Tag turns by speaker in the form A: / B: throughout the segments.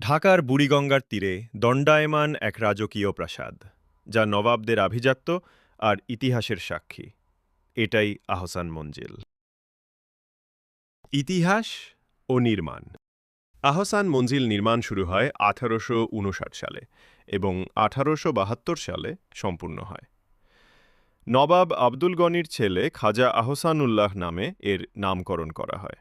A: ঢাকার বুড়িগঙ্গার তীরে দণ্ডায়মান এক রাজকীয় প্রাসাদ, যা নবাবদের আভিজাত্য আর ইতিহাসের সাক্ষী। এটাই আহসান মঞ্জিল। ইতিহাস ও নির্মাণ। আহসান মঞ্জিল নির্মাণ শুরু হয় আঠারোশ উনষাট সালে এবং আঠারোশো বাহাত্তর সালে সম্পূর্ণ হয়। নবাব আব্দুল গনির ছেলে খাজা আহসানুল্লাহ নামে এর নামকরণ করা হয়।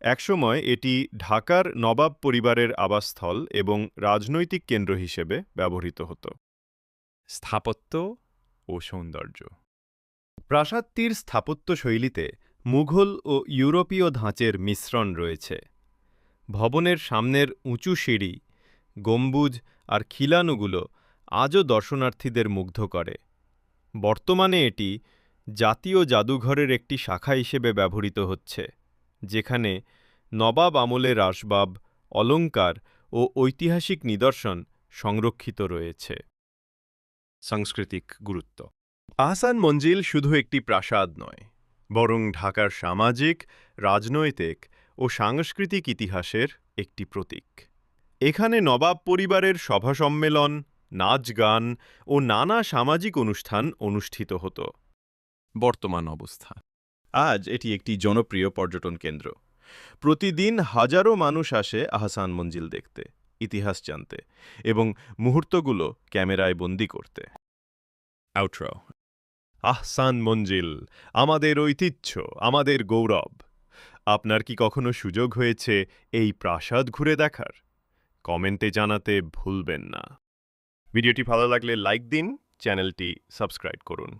A: একসময় এটি ঢাকার নবাব পরিবারের আবাসস্থল এবং রাজনৈতিক কেন্দ্র হিসেবে ব্যবহৃত হতো।
B: স্থাপত্য ও সৌন্দর্য।
A: প্রাসাদটির স্থাপত্য শৈলীতে মুঘল ও ইউরোপীয় ধাঁচের মিশ্রণ রয়েছে। ভবনের সামনের উঁচু সিঁড়ি গম্বুজ আর খিলানুগুলো আজও দর্শনার্থীদের মুগ্ধ করে। বর্তমানে এটি জাতীয় জাদুঘরের একটি শাখা হিসেবে ব্যবহৃত হচ্ছে। যেখানে নবাব আমলের আসবাব অলংকার ও ঐতিহাসিক নিদর্শন সংরক্ষিত রয়েছে। সাংস্কৃতিক গুরুত্ব। আহসান মঞ্জিল শুধু একটি প্রাসাদ নয়, বরং ঢাকার সামাজিক, রাজনৈতিক ও সাংস্কৃতিক ইতিহাসের একটি প্রতীক। এখানে নবাব পরিবারের সভা সম্মেলন, নাচ গান ও নানা সামাজিক অনুষ্ঠান অনুষ্ঠিত হতো।
B: বর্তমান অবস্থা।
A: আজ এটি একটি জনপ্রিয় পর্যটন কেন্দ্র। প্রতিদিন হাজারো মানুষ আসে আহসান মঞ্জিল দেখতে, ইতিহাস জানতে এবং মুহূর্তগুলো ক্যামেরায় বন্দি করতে। আহসান মঞ্জিল, আমাদের ঐতিহ্য, আমাদের গৌরব। আপনার কি কখনো সুযোগ হয়েছে এই প্রাসাদ ঘুরে দেখার? কমেন্টে জানাতে ভুলবেন না। ভিডিওটি ভালো লাগলে লাইক দিন, চ্যানেলটি সাবস্ক্রাইব করুন।